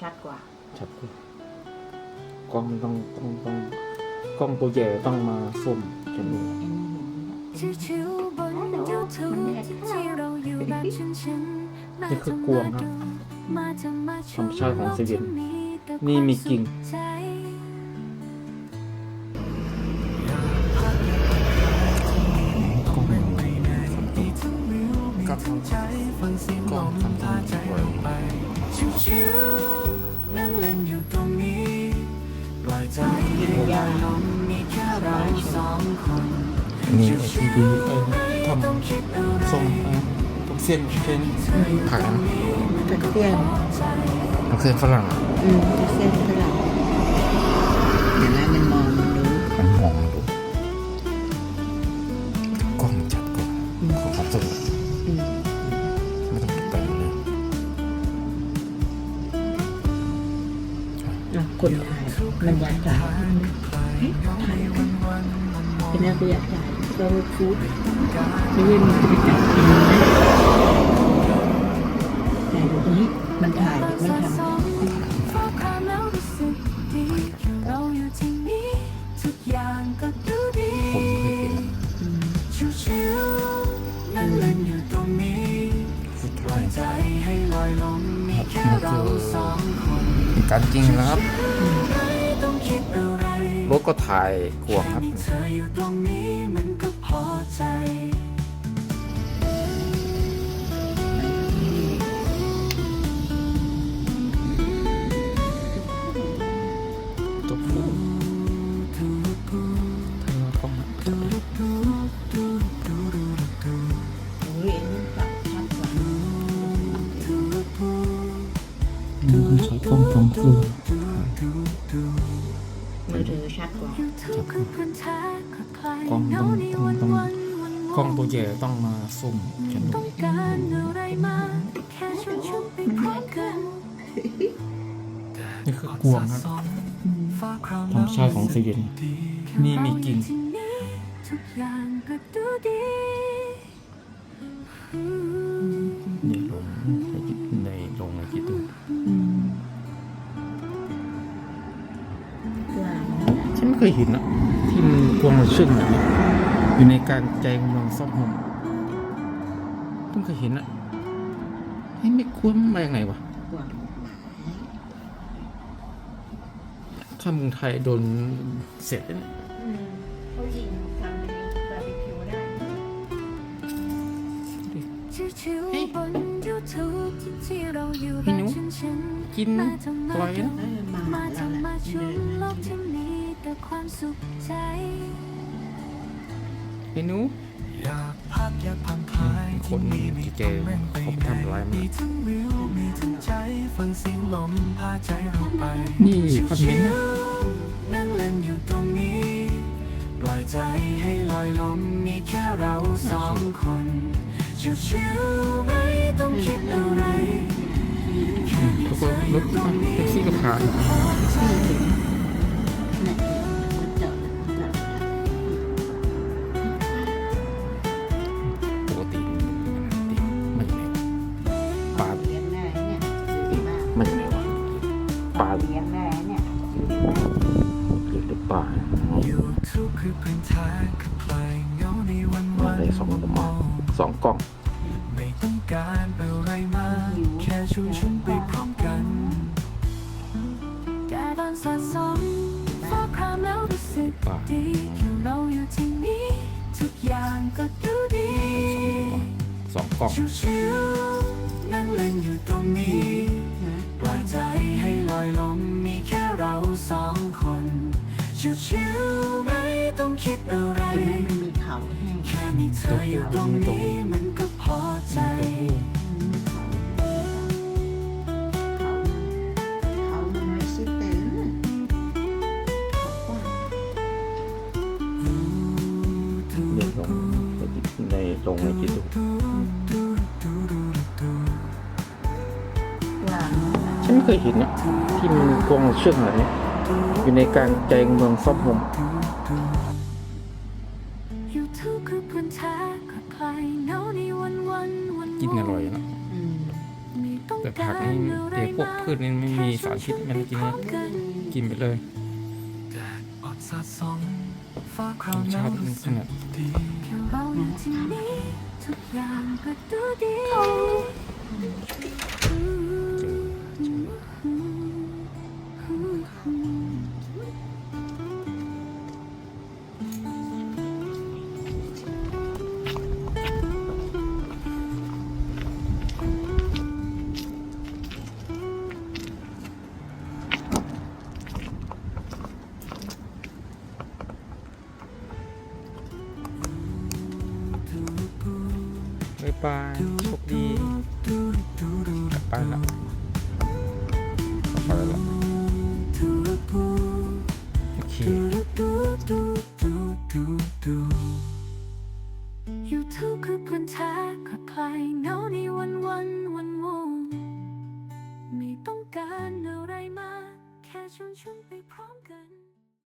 ชัดกว่าชัดกว่ากล้องต้องต้องต้องกล้องตัวใหญ่ต้องมาซูมจนดูไอ้นี่เห็นไหมชิวๆบน YouTube ที่เราอยู่แบบชินๆนี่คือกวงครับมาจะมาธรรมชาติของสวีเดนแต่นี่มีกิ่ง ให้ลอยลมมีแค่เราสองคนนี่ทีดีเออทต้องไรำส้มเออต้มเส้นเส้นผักนะตะเกียงต้มเส้นฝรั่งอืมตะเส้นฝรั่งเดี๋ยวนะมันมองมันรู้มันมองดูกล้องชัดกว่าของความสดอืมไม่ต้องแต่งเลยอะคนถ่ายมันยากจ่ายเฮ้ยถ่าย เป็นนักอยากจ่ายเราฟูดไม่ใช่มันจะไปจ่ายเองนะแต่ตรงนี้มันถ่ายมันทำฟ้าครามแล้วรู้สึกาอยู่ที่นี่ทุกอย่างก็ดูดีผมไม่เคยเห็นอืมชิวๆนั่งเล่นอยู่ตรจให้ลอยลมมีแค่เราสองคนการจริงนะครับ รรถก็ถ่ายกวงครับแมีเธออยู่ตรงนี้มันก็พอใจจบคู่เธอต้องมาโอ้ยอันนี้ปรับชัดกว่ามันใช้กล้องตรงคือมือ ถือชัดกว่า YouTube คือเพื่อนแท้กับใครกล้องเหงาต้องในต้องวันต้องวันวันกล้องตัวใหญ่ต้องมาซูมจนดูต้องการอะไรมาแค่ชวนชวนไปพร้อมกันนี่คือกวงครับธรรมชาติของสวีเดนนี่มีกิ่งที่นี่ทุกอย่างก็ดูดีนี่ลงในลงในคิดดู เคยเห็นนะที่มันกวงมันเชื่องแบบนี้อยู่ในการใจเมืองซ่อมโฮมเพิ่งเคยเห็นอะให้ไม่ควรมาอย่างไงวะกว่าถ้าเมืองไทยโดนเสร็จแล้วเนี่ยเขายิงทำเป็นบาร์บีคิวได้ชิวๆบน YouTube ที่เราอยู่แบพี่บหนูชินๆกินมาทำปล่อยนะ สุขใจไอ้หนูอยากพักอยากผ่อนคลายคนที่แกเขาไปทำร้ายมันมีทั้งวิวมีทั้งใจฟังเสียงลมพาใจเราไป นี่คอนเมนต์นะนั่งเล่นอยู่ตรงนี้ปล่อยใจให้ลอยลมมีแค่เราสองคนชิวๆไม่ต้องคิดอะไรแค่มีแล้วเธก็ออรยู่ถตรงนี้แท็กซี่ก็ผ่าน วันมาได้สองกระบอกสองกล้องไม่ต้องการอะไรมากแค่ช่วนฉันไปพร้อมกันแกตอนสะสมฟ้าครามแล้วรู้สึกดีแค่เราอยู่ที่นี่ทุกอย่างก็ดูดีสองกล้องชิวๆนั่งเล่นอยู่ตรงนี้ปล่อยใจให้ลอยลมมีแค่เราสองคน ชิวๆไม่ต้องคิดอะไรมันมีเขาให้แค่มีเธออยู่ตรงนี้มันก็พอใจ เขามันไม่ใช่เต็นท์เขากว้างเดี๋ยวลงในลงในคิดดูกว้างฉันไม่เคยเห็นนะที่มันกวงเชื่องแบบนี้ อยู่ในการใจเมืองซ่อมโฮม YouTube คือพื้นแท้กับใครเหงาในวันวันวันกินอร่อยนะอืมไม่ต้องแต่ผักากรนี่อะไรเดี๋ยวพวกมาพืชนี่ไม่มีสารพิษไม่ได้กินเลยกินไปเลยแดดอดสาดส่องฟ้าคธรารวมหนาชาวติรู้มันขสึกนาดดีเราอยู่ที่นี่ทุกอย่างก็ดูดี บายโชคดีกลับบ้านละกลับบ้านละโอเคยูทูบคือพื่อนแท้กับใครเหงาในวันวันวันวูไม่ต้องการอะไรมากแค่ชวนชวนไปพร้อมกัน